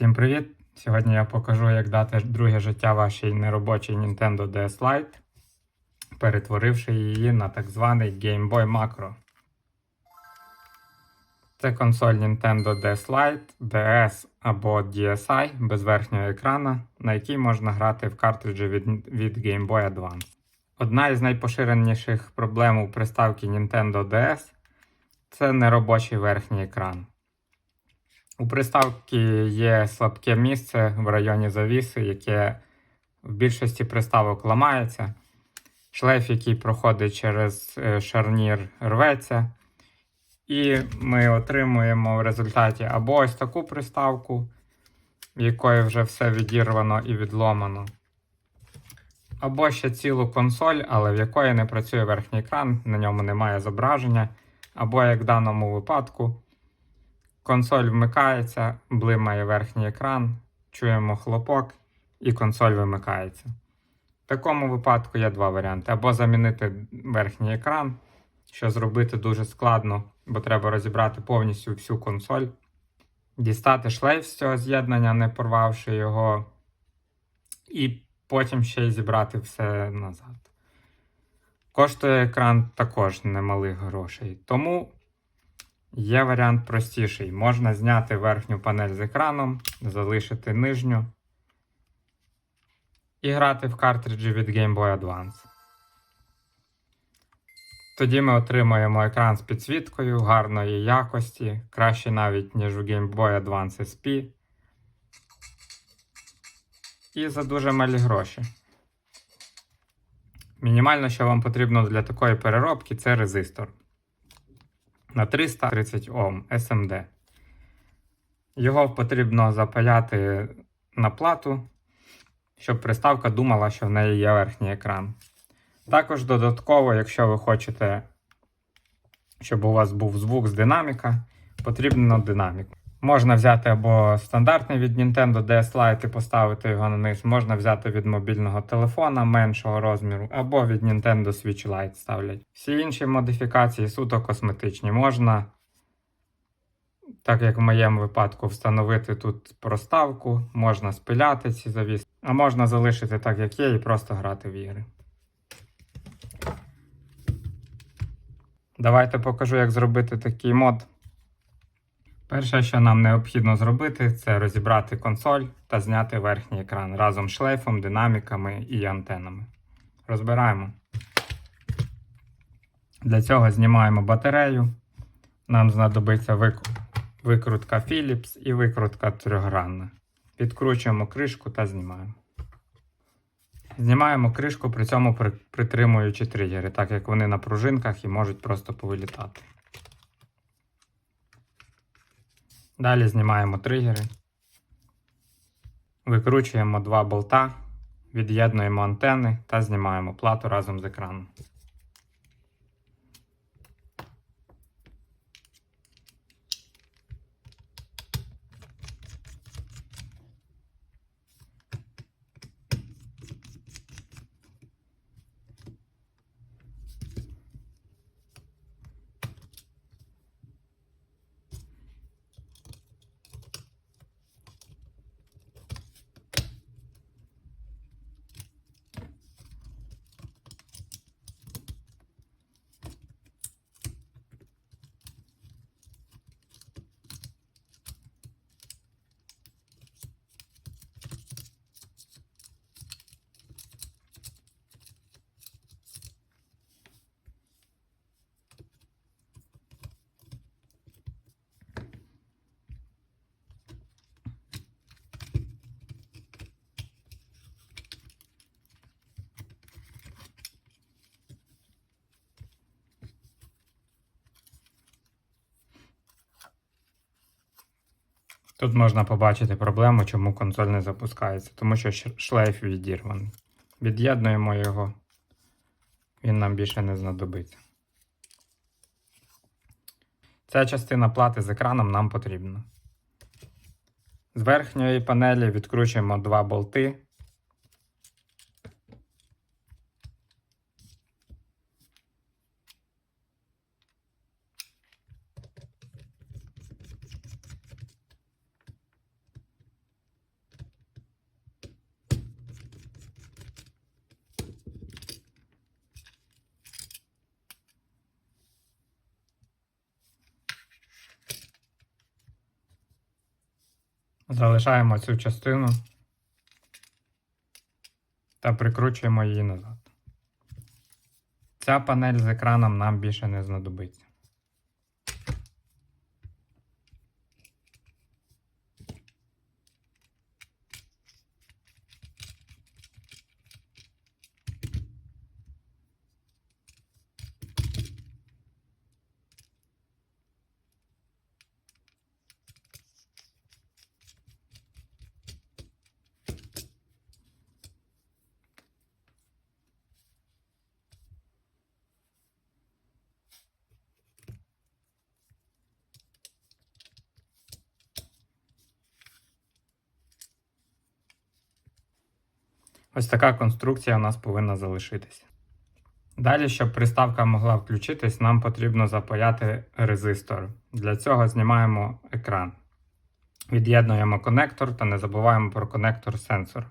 Всім привіт! Сьогодні я покажу, як дати друге життя вашій неробочій Nintendo DS Lite, перетворивши її на так званий Game Boy Macro. Це консоль Nintendo DS Lite, DS або DSi без верхнього екрана, на якій можна грати в картриджі від, від Game Boy Advance. Одна із найпоширеніших проблем у приставки Nintendo DS це неробочий верхній екран. У приставки є слабке місце в районі завіси, яке в більшості приставок ламається. Шлейф, який проходить через е, шарнір, рветься. І ми отримуємо в результаті або ось таку приставку, в якої вже все відірвано і відломано. Або ще цілу консоль, але в якої не працює верхній екран, на ньому немає зображення. Або, як в даному випадку, Консоль вмикається, блимає верхній екран, чуємо хлопок, і консоль вимикається. В такому випадку є два варіанти: або замінити верхній екран, що зробити дуже складно, бо треба розібрати повністю всю консоль, дістати шлейф з цього з'єднання, не порвавши його, і потім ще й зібрати все назад. Коштує екран також немалих грошей. Тому. Є варіант простіший. Можна зняти верхню панель з екраном, залишити нижню і грати в картриджі від Game Boy Advance. Тоді ми отримаємо екран з підсвіткою гарної якості, краще навіть, ніж у Game Boy Advance SP. І за дуже малі гроші. Мінімально, що вам потрібно для такої переробки, це резистор на 330 Ом SMD. Його потрібно запаяти на плату, щоб приставка думала, що в неї є верхній екран. Також додатково, якщо ви хочете, щоб у вас був звук з динаміка, потрібно динамік. Можна взяти або стандартний від Nintendo DS Lite і поставити його на низ, можна взяти від мобільного телефона меншого розміру, або від Nintendo Switch Lite ставлять. Всі інші модифікації суто косметичні. Можна, так як в моєму випадку, встановити тут проставку, можна спиляти ці завіси, а можна залишити так, як є, і просто грати в ігри. Давайте покажу, як зробити такий мод. Перше, що нам необхідно зробити, це розібрати консоль та зняти верхній екран разом з шлейфом, динаміками і антенами. Розбираємо. Для цього знімаємо батарею. Нам знадобиться викрутка Philips і викрутка трьохгранна. Підкручуємо кришку та знімаємо. Знімаємо кришку, при цьому притримуючи тригери, так як вони на пружинках і можуть просто повилітати. Далі знімаємо тригери, викручуємо два болта, від'єднуємо антени та знімаємо плату разом з екраном. Тут можна побачити проблему, чому консоль не запускається, тому що шлейф відірваний. Від'єднуємо його, він нам більше не знадобиться. Ця частина плати з екраном нам потрібна. З верхньої панелі відкручуємо два болти. Залишаємо цю частину та прикручуємо її назад. Ця панель з екраном нам більше не знадобиться. Ось така конструкція у нас повинна залишитися. Далі, щоб приставка могла включитись, нам потрібно запаяти резистор. Для цього знімаємо екран. Від'єднуємо конектор та не забуваємо про конектор сенсор.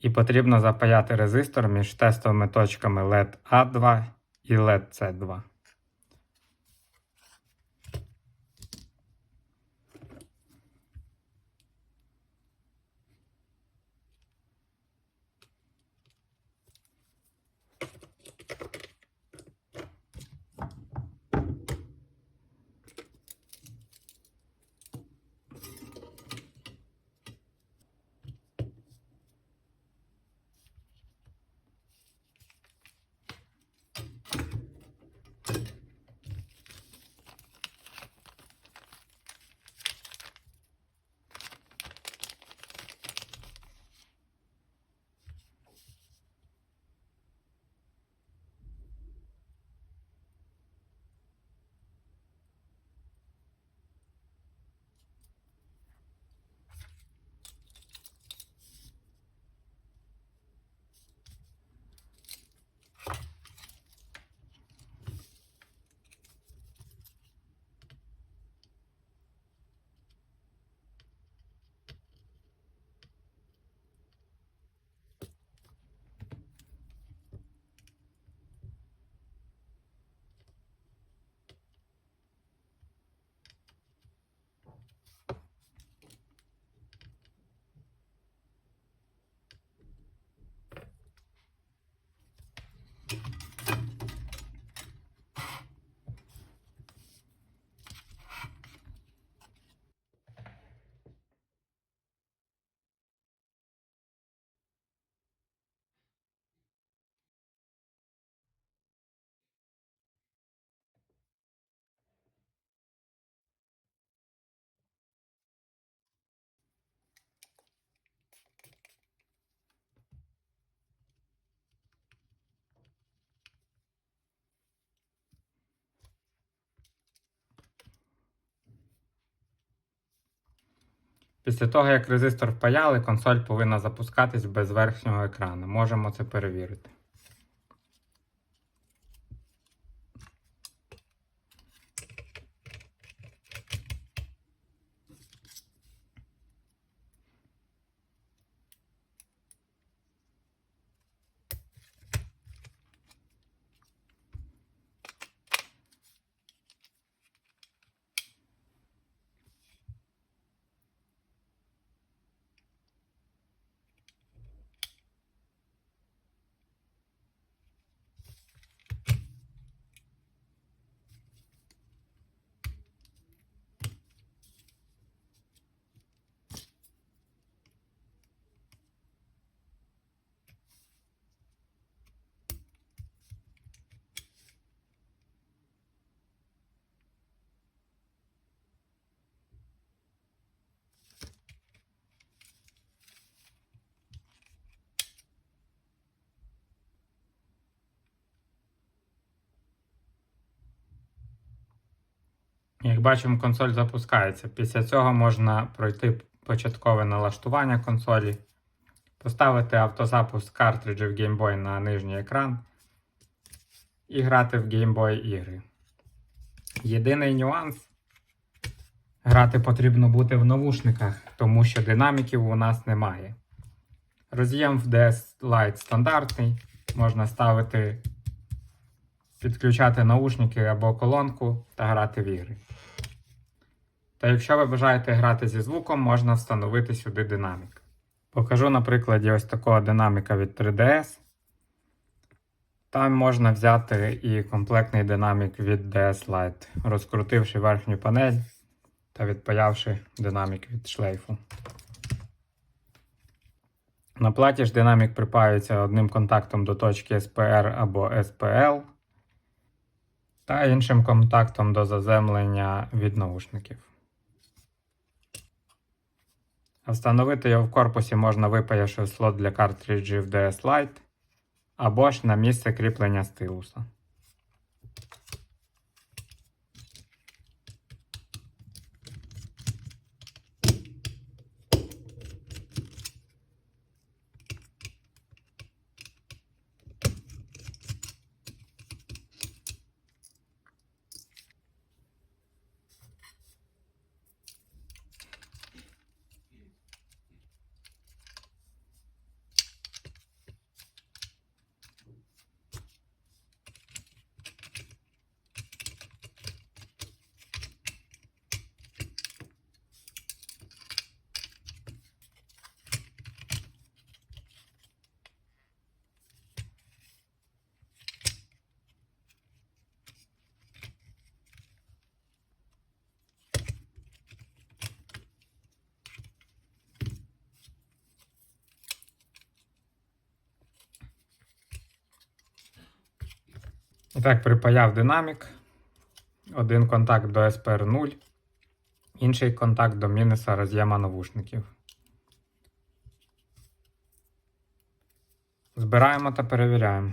І потрібно запаяти резистор між тестовими точками LED A2 і LED C2. Після того, як резистор впаяли, консоль повинна запускатись без верхнього екрану. Можемо це перевірити. Як бачимо, консоль запускається. Після цього можна пройти початкове налаштування консолі, поставити автозапуск картриджів Game Boy на нижній екран і грати в Game Boy ігри. Єдиний нюанс. Грати потрібно бути в навушниках, тому що динаміків у нас немає. Роз'єм в DS Lite стандартний. Можна ставити, підключати наушники або колонку та грати в ігри. Та якщо ви бажаєте грати зі звуком, можна встановити сюди динамік. Покажу на прикладі ось такого динаміка від 3DS. Там можна взяти і комплектний динамік від DS Lite, розкрутивши верхню панель та відпаявши динамік від шлейфу. На платі ж динамік припаюється одним контактом до точки SPR або SPL та іншим контактом до заземлення від наушників. Встановити його в корпусі можна випаявши слот для картриджів DS Lite або ж на місце кріплення стилуса. І так, припаяв динамік. Один контакт до SPR 0, інший контакт до мінуса роз'єма навушників. Збираємо та перевіряємо.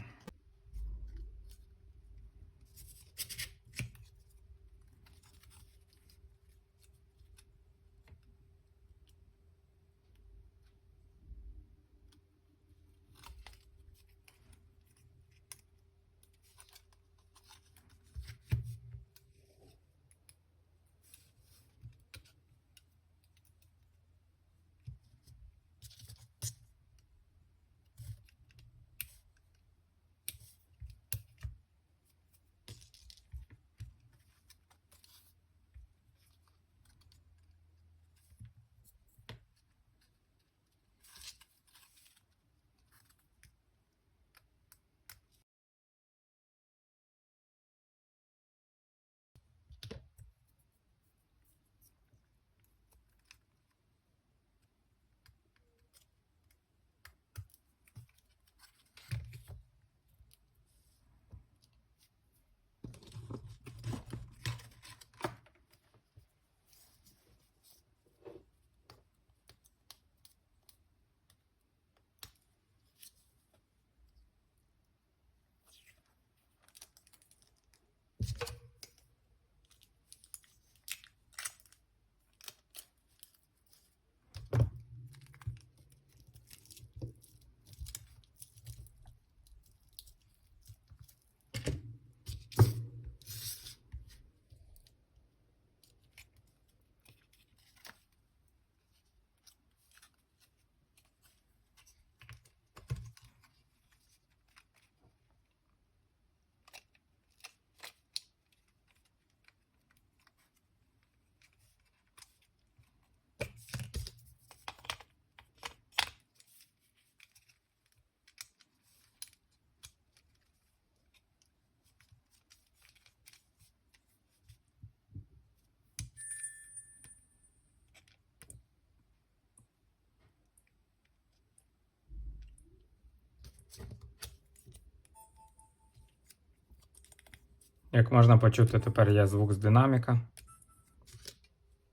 Як можна почути, тепер є звук з динаміка.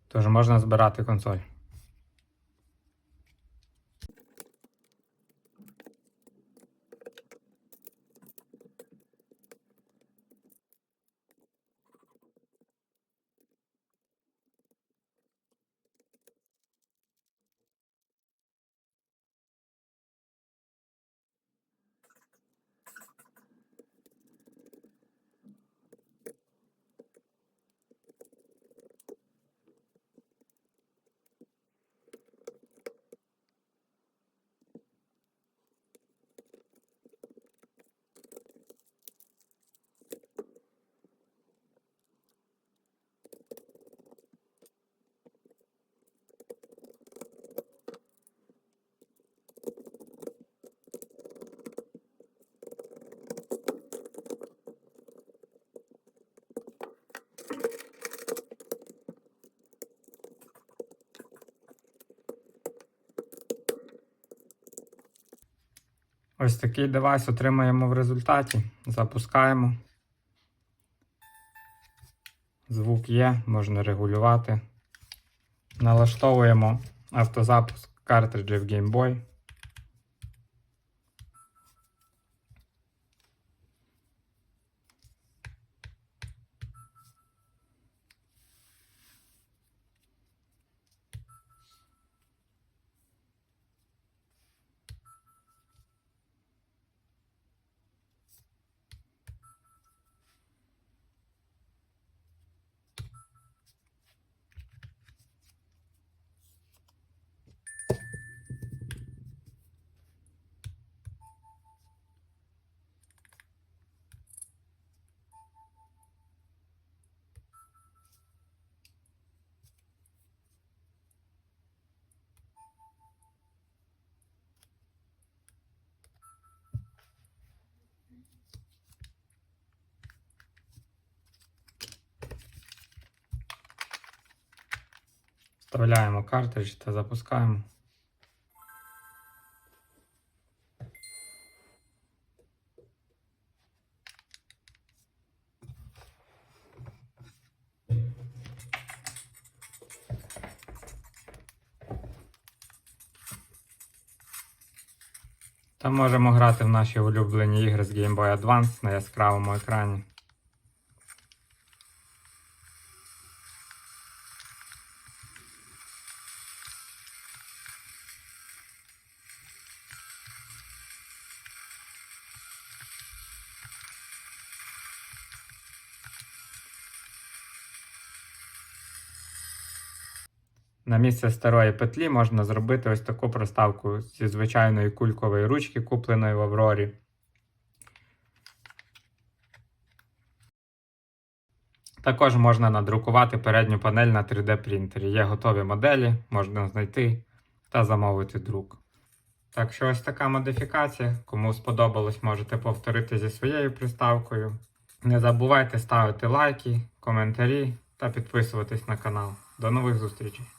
Тож можна збирати консоль. Ось такий девайс отримаємо в результаті. Запускаємо. Звук є, можна регулювати. Налаштовуємо автозапуск картриджів Game Boy. Вставляємо картридж та запускаємо. Та можемо грати в наші улюблені ігри з Game Boy Advance на яскравому екрані. На місце старої петлі можна зробити ось таку проставку зі звичайної кулькової ручки, купленої в Аврорі. Також можна надрукувати передню панель на 3D принтері. Є готові моделі, можна знайти та замовити друк. Так що ось така модифікація. Кому сподобалось, можете повторити зі своєю приставкою. Не забувайте ставити лайки, коментарі та підписуватись на канал. До нових зустрічей!